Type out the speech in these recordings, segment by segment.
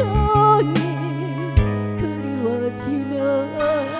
종이 그리워지며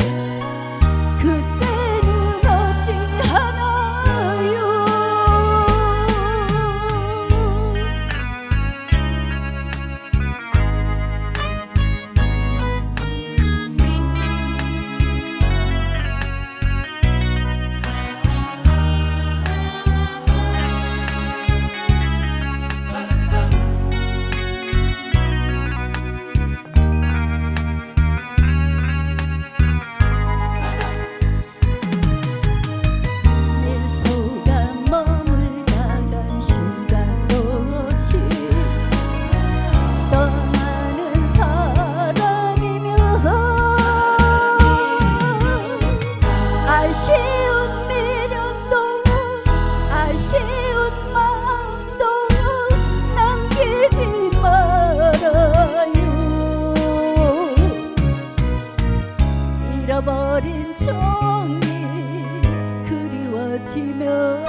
어린 정이 그리워지면